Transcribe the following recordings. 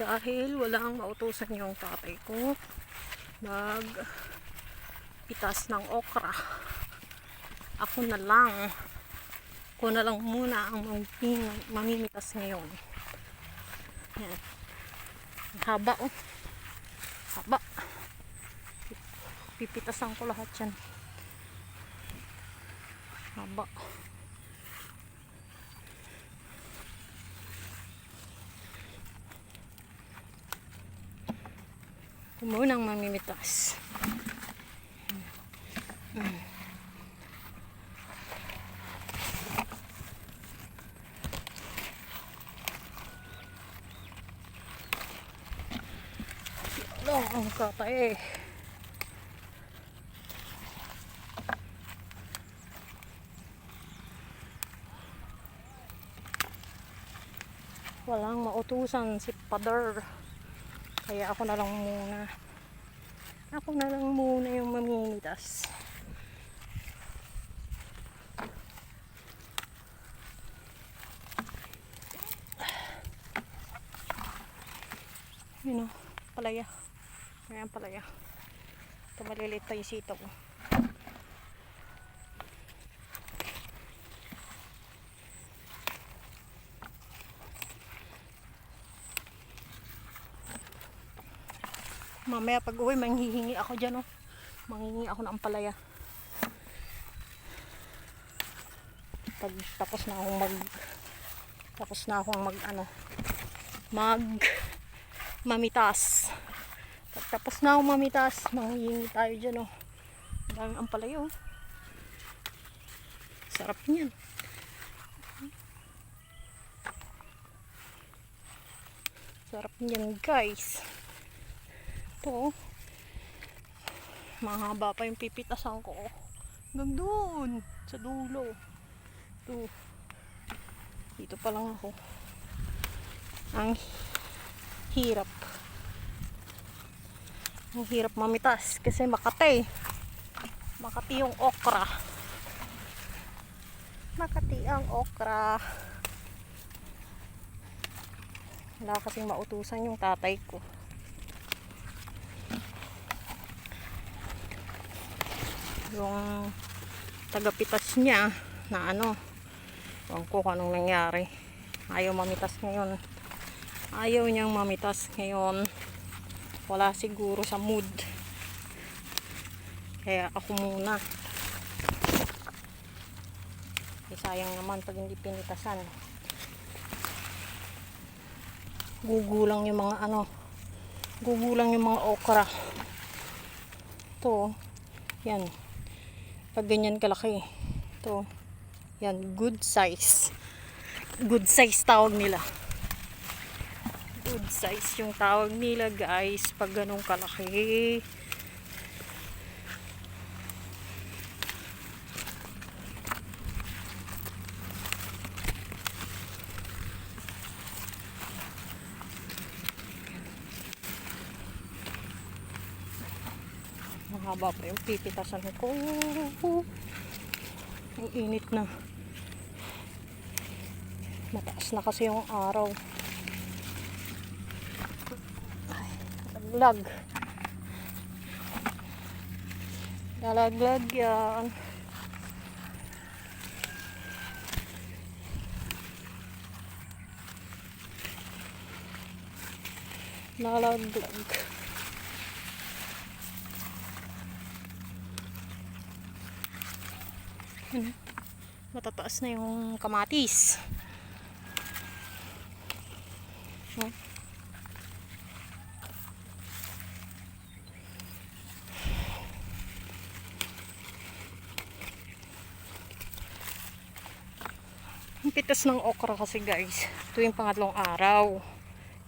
dahil walang mautusan yung tatay ko mag pitas ng okra. Ako na lang. Ako na lang muna ang mamim- mamimitas ngayon. Yan. Ang haba oh. Haba. Pipitasan ko lahat yan. Haba Kumunang mamimitas. Long ang kata eh. Walang mautusan si Pader. Kaya ako na lang muna. Ako na lang muna yung mamimitas. Yun o, palaya. Ayan palaya. Ito maliliit pa yung sitaw. oh. Mamaya pag uwi, manghihingi ako dyan, oh. Manghihingi ako ng palaya. Pag tapos na akong mag tapos na akong mag ano mag mamitas. Pag tapos na akong mamitas, manghihingi tayo dyan, oh. Ang ampalaya, oh. Sarap niyan. Sarap niyan, guys. Ito, oh. Mahaba pa yung pipitasan ko. oh. Hanggang doon, sa dulo. Ito. Dito pa lang ako. Ang hirap. Ang hirap mamitas kasi makati. Makati yung okra. Makati ang okra. Wala kasing mautusan yung tatay ko. Yung tagapitas niya na ano ewan ko kung anong nangyari. Ayaw mamitas ngayon. Ayaw niyang mamitas ngayon. Wala siguro sa mood. Kaya ako muna. Sayang naman pag hindi pinitasan. Gugulang yung mga ano gugulang yung mga okra. To yan pag ganyan kalaki. Ito. Yan good size. Good size tawag nila. Good size yung tawag nila guys pag ganong kalaki mahaba pa yung pipitasan ko. Ang init na. Mataas na kasi yung araw. Ay lag. Lalaglag yan. Nalaglag Matataas na yung kamatis. No? Ang pitas ng okra kasi guys, tuwing pangatlong araw,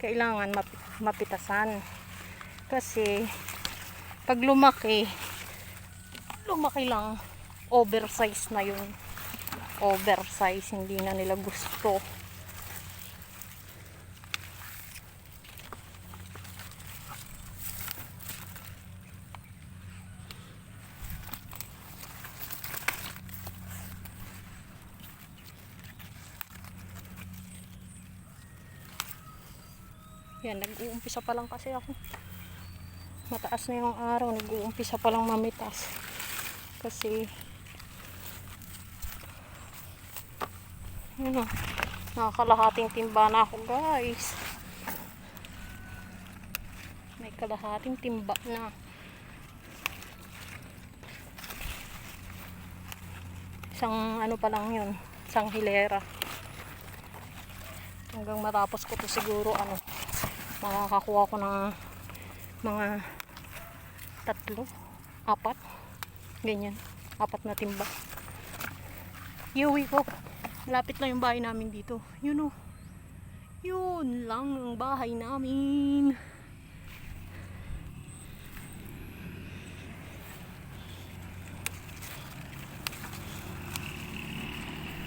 kailangan map- mapitasan. Kasi, pag lumaki, lumaki lang, oversize na yung oversize hindi na nila gusto Yan, nag-uumpisa pa lang kasi ako. Mataas na yung araw, nag-uumpisa pa lang mamitas. Kasi, yun o, nakakalahating timba na ako guys. May kalahating timba na. Isang ano pa lang yun, isang hilera. Hanggang matapos ko to siguro ano, makakakuha ko ng mga tatlo, apat, ganyan, apat na timba. Iuwi ko. Malapit lang yung bahay namin dito. Yun o. Yun lang ang bahay namin.